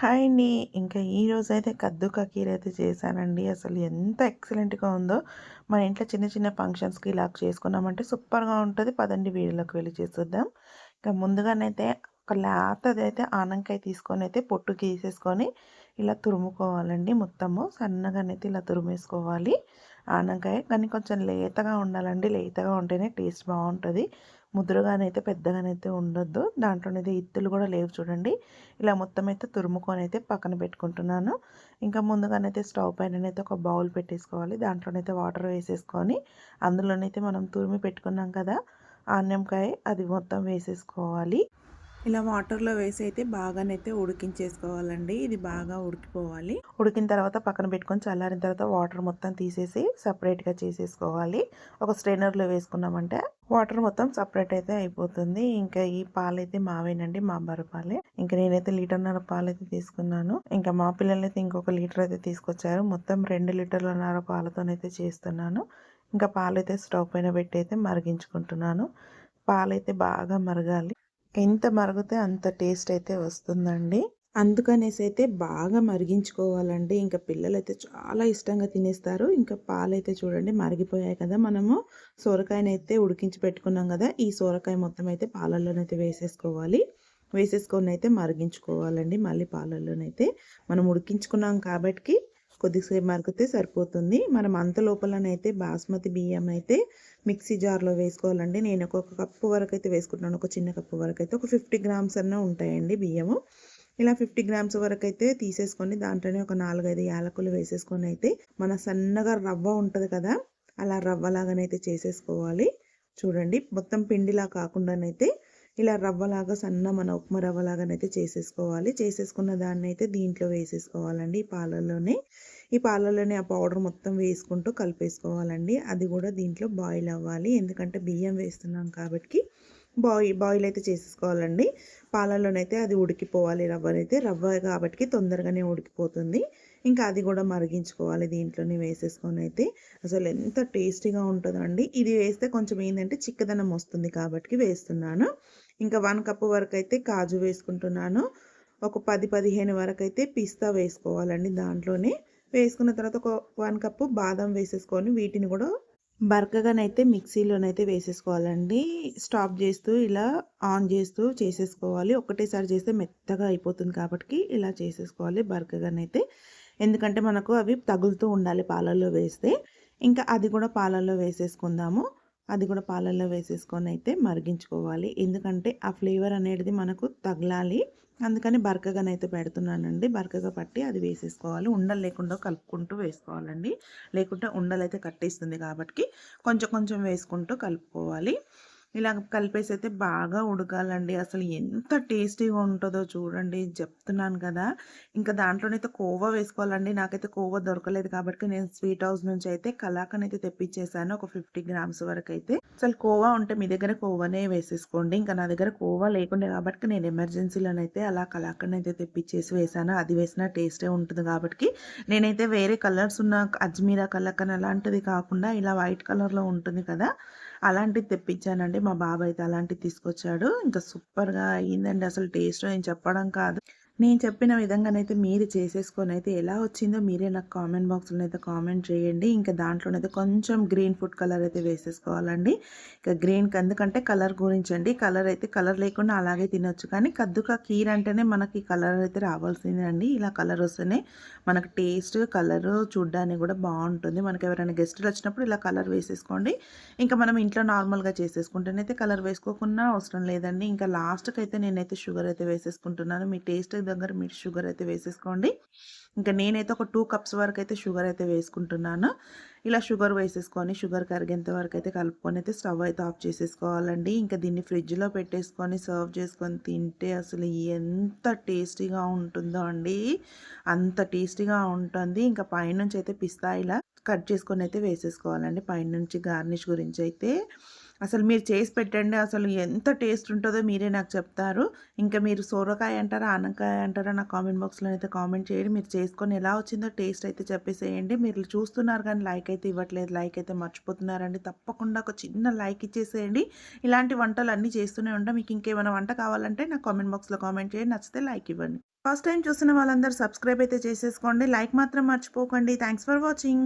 Hi అండి ఇంకా ఈరోజు అయితే కద్దు కకీర్ అయితే చేశానండి. అసలు ఎంత ఎక్సలెంట్గా ఉందో. మన ఇంట్లో చిన్న చిన్న ఫంక్షన్స్కి ఇలా చేసుకున్నామంటే సూపర్గా ఉంటుంది. పదండి వీడియోలోకి వెళ్ళి చేసేద్దాం. ఇంకా ముందుగానైతే ఒక లేతది అయితే ఆనంకాయ తీసుకొని అయితే పొట్టు గీసేసుకొని ఇలా తురుముకోవాలండి మొత్తము. సన్నగానైతే ఇలా తురుమేసుకోవాలి. ఆనంకాయ కానీ కొంచెం లేతగా ఉండాలండి. లేతగా ఉంటేనే టేస్ట్ బాగుంటుంది. ముదురుగానైతే పెద్దగానైతే ఉండొద్దు. దాంట్లోనైతే ఇత్తులు కూడా లేవు చూడండి. ఇలా మొత్తం అయితే తురుముకొని అయితే పక్కన పెట్టుకుంటున్నాను. ఇంకా ముందుగానైతే స్టవ్ పైన అయితే ఒక బౌల్ పెట్టేసుకోవాలి. దాంట్లోనైతే వాటర్ వేసేసుకొని అందులోనైతే మనం తురిమి పెట్టుకున్నాం కదా ఆన్యంకాయ అది మొత్తం వేసేసుకోవాలి. ఇలా వాటర్లో వేసి అయితే బాగానైతే ఉడికించేసుకోవాలండి. ఇది బాగా ఉడికిపోవాలి. ఉడికిన తర్వాత పక్కన పెట్టుకొని చల్లారిన తర్వాత వాటర్ మొత్తం తీసేసి సపరేట్గా చేసేసుకోవాలి. ఒక స్ట్రైనర్లో వేసుకున్నామంటే వాటర్ మొత్తం సపరేట్ అయితే అయిపోతుంది. ఇంకా ఈ పాలైతే మావేనండి మా బరపాలే ఇంకా నేనైతే లీటర్న్నర పాలు అయితే తీసుకున్నాను. ఇంకా మా పిల్లలైతే ఇంకొక లీటర్ అయితే తీసుకొచ్చారు. మొత్తం రెండు లీటర్లన్నర పాలతోనైతే చేస్తున్నాను. ఇంకా పాలైతే స్టవ్ పైన పెట్టి అయితే మరిగించుకుంటున్నాను. పాలైతే బాగా మరగాలి. ఎంత మరిగితే అంత టేస్ట్ అయితే వస్తుందండి. అందుకనేసి అయితే బాగా మరిగించుకోవాలండి. ఇంకా పిల్లలు అయితే చాలా ఇష్టంగా తినేస్తారు. ఇంకా పాలైతే చూడండి మరిగిపోయాయి కదా మనము. సొరకాయనైతే ఉడికించి పెట్టుకున్నాం కదా ఈ సొరకాయ మొత్తం అయితే పాలల్లోనైతే వేసేసుకోవాలి. వేసేసుకొని అయితే మరిగించుకోవాలండి మళ్ళీ పాలల్లోనైతే. మనం ఉడికించుకున్నాం కాబట్టి కొద్దిసేపు మరిగితే సరిపోతుంది. మనం అంత లోపలనైతే బాస్మతి బియ్యం అయితే మిక్సీ జార్లో వేసుకోవాలండి. నేను ఒక కప్పు వరకు అయితే వేసుకుంటున్నాను. ఒక చిన్న కప్పు వరకు అయితే ఒక ఫిఫ్టీ గ్రామ్స్ అన్న ఉంటాయండి బియ్యము. ఇలా ఫిఫ్టీ గ్రామ్స్ వరకు అయితే తీసేసుకొని దాంట్లోనే ఒక నాలుగైదు యాలకులు వేసేసుకొని అయితే మన సన్నగా రవ్వ ఉంటుంది కదా అలా రవ్వలాగానైతే చేసేసుకోవాలి. చూడండి మొత్తం పిండిలా కాకుండానైతే ఇలా రవ్వలాగా సన్న మన ఉప్మా రవ్వలాగానైతే చేసేసుకోవాలి. చేసేసుకున్న దాన్ని అయితే దీంట్లో వేసేసుకోవాలండి ఈ పాలలోనే ఈ పాలలోనే ఆ పౌడర్ మొత్తం వేసుకుంటూ కలిపేసుకోవాలండి. అది కూడా దీంట్లో బాయిల్ అవ్వాలి. ఎందుకంటే బియ్యం వేస్తున్నాం కాబట్టి బాయిల్ బాయిల్ అయితే చేసేసుకోవాలండి. పాలల్లోనైతే అది ఉడికిపోవాలి రవ్వనైతే. రవ్వ కాబట్టి తొందరగానే ఉడికిపోతుంది. ఇంకా అది కూడా మరిగించుకోవాలి దీంట్లోనే వేసేసుకొని అయితే అసలు ఎంత టేస్టీగా ఉంటుందండి. ఇది వేస్తే కొంచెం ఏంటంటే చిక్కదనం వస్తుంది కాబట్టి వేస్తున్నాను. ఇంకా వన్ కప్ వరకు అయితే కాజు వేసుకుంటున్నాను. ఒక పది పదిహేను వరకు అయితే పిస్తా వేసుకోవాలండి దాంట్లోనే. వేసుకున్న తర్వాత ఒక వన్ కప్పు బాదం వేసేసుకొని వీటిని కూడా బరకగానైతే మిక్సీలోనైతే వేసేసుకోవాలండి. స్టాప్ చేస్తూ ఇలా ఆన్ చేస్తూ చేసేసుకోవాలి. ఒకటేసారి చేస్తే మెత్తగా అయిపోతుంది కాబట్టి ఇలా చేసేసుకోవాలి బరకగానైతే. ఎందుకంటే మనకు అవి తగులుతూ ఉండాలి పాలల్లో వేస్తే. ఇంకా అది కూడా పాలల్లో వేసేసుకుందాము. అది కూడా పాలల్లో వేసేసుకొని అయితే మరిగించుకోవాలి. ఎందుకంటే ఆ ఫ్లేవర్ అనేది మనకు తగలాలి. అందుకని బరకగానైతే పెడుతున్నానండి. బరకగా పట్టి అది వేసేసుకోవాలి. ఉండలు లేకుండా కలుపుకుంటూ వేసుకోవాలండి. లేకుంటే ఉండలు అయితే కట్టేస్తుంది కాబట్టి కొంచెం కొంచెం వేసుకుంటూ కలుపుకోవాలి. ఇలా కలిపేసి అయితే బాగా ఉడకాలండి. అసలు ఎంత టేస్టీగా ఉంటుందో చూడండి. చెప్తున్నాను కదా. ఇంకా దాంట్లోనైతే కోవా వేసుకోవాలండి. నాకైతే కోవా దొరకలేదు కాబట్టి నేను స్వీట్ హౌస్ నుంచి అయితే కలాకన్ అయితే తెప్పించేసాను. ఒక ఫిఫ్టీ గ్రామ్స్ వరకు అయితే అసలు కోవా ఉంటే మీ దగ్గర కోవానే వేసేసుకోండి. ఇంకా నా దగ్గర కోవా లేకుండే కాబట్టి నేను ఎమర్జెన్సీలోనైతే అలా కలాకన్ అయితే తెప్పించేసి వేసాను. అది వేసిన టేస్టే ఉంటుంది కాబట్టి. నేనైతే వేరే కలర్స్ ఉన్న అజ్మీరా కలకన్ అలాంటిది కాకుండా ఇలా వైట్ కలర్లో ఉంటుంది కదా. అలాంటిది తెప్పించానండి. మా బాబాయ్ అయితే అలాంటివి తీసుకొచ్చాడు. ఇంకా సూపర్గా అయ్యిందండి అసలు టేస్ట్ నేను చెప్పడం కాదు. నేను చెప్పిన విధంగానైతే మీరు చేసేసుకొని అయితే ఎలా వచ్చిందో మీరే నాకు కామెంట్ బాక్స్లో అయితే కామెంట్ చేయండి. ఇంకా దాంట్లోనైతే కొంచెం గ్రీన్ ఫుడ్ కలర్ అయితే వేసేసుకోవాలండి. ఇంకా గ్రీన్ ఎందుకంటే కలర్ గురించి అండి కలర్ అయితే కలర్ లేకుండా అలాగే తినొచ్చు. కానీ కద్దుకా కీర్ అంటేనే మనకి కలర్ అయితే రావాల్సిందే అండి ఇలా కలర్ వస్తేనే మనకు టేస్ట్ కలర్ చూడ్డానికి కూడా బాగుంటుంది. మనకి ఎవరైనా గెస్టులు వచ్చినప్పుడు ఇలా కలర్ వేసేసుకోండి. ఇంకా మనం ఇంట్లో నార్మల్గా చేసేసుకుంటేనైతే కలర్ వేసుకోకుండా అవసరం లేదండి. ఇంకా లాస్ట్కి అయితే నేనైతే షుగర్ అయితే వేసేసుకుంటున్నాను. మీ టేస్ట్ దగ్గర మీరు షుగర్ అయితే వేసేసుకోండి. ఇంకా నేనైతే ఒక టూ కప్స్ వరకు అయితే షుగర్ అయితే వేసుకుంటున్నాను. ఇలా షుగర్ వేసేసుకొని షుగర్ కరిగేంత వరకు అయితే కలుపుకొని అయితే స్టవ్ అయితే ఆఫ్ చేసేసుకోవాలండి. ఇంకా దీన్ని ఫ్రిడ్జ్లో పెట్టేసుకొని సర్వ్ చేసుకొని తింటే అసలు ఎంత టేస్టీగా ఉంటుందో అండి. అంత టేస్టీగా ఉంటుంది. ఇంకా పైనుంచి అయితే పిస్తా ఇలా కట్ చేసుకొని అయితే వేసేసుకోవాలండి. పైనుంచి గార్నిష్ గురించి అయితే. అసలు మీరు చేసి పెట్టండి. అసలు ఎంత టేస్ట్ ఉంటుందో మీరే నాకు చెప్తారు. ఇంకా మీరు సొరకాయ అంటారా? ఆనకాయ అంటారా? నా కామెంట్ బాక్స్‌లో అయితే కామెంట్ చేయండి. మీరు చేసుకొని ఎలా వచ్చిందో టేస్ట్ అయితే చెప్పేసేయండి. మీరు చూస్తున్నారు కానీ లైక్ అయితే ఇవ్వట్లేదు. లైక్ అయితే మర్చిపోతున్నారండి. తప్పకుండా ఒక చిన్న లైక్ ఇచ్చేసేయండి. ఇలాంటి వంటలు అన్నీ చేస్తూనే ఉంటాం. మీకు ఇంకేమైనా వంట కావాలంటే నాకు కామెంట్ బాక్స్‌లో కామెంట్ చేయండి. నచ్చితే లైక్ ఇవ్వండి. ఫస్ట్ టైమ్ చూస్తున్న వాళ్ళందరూ సబ్స్క్రైబ్ అయితే చేసేసుకోండి. లైక్ మాత్రం మర్చిపోకండి. Thanks for watching.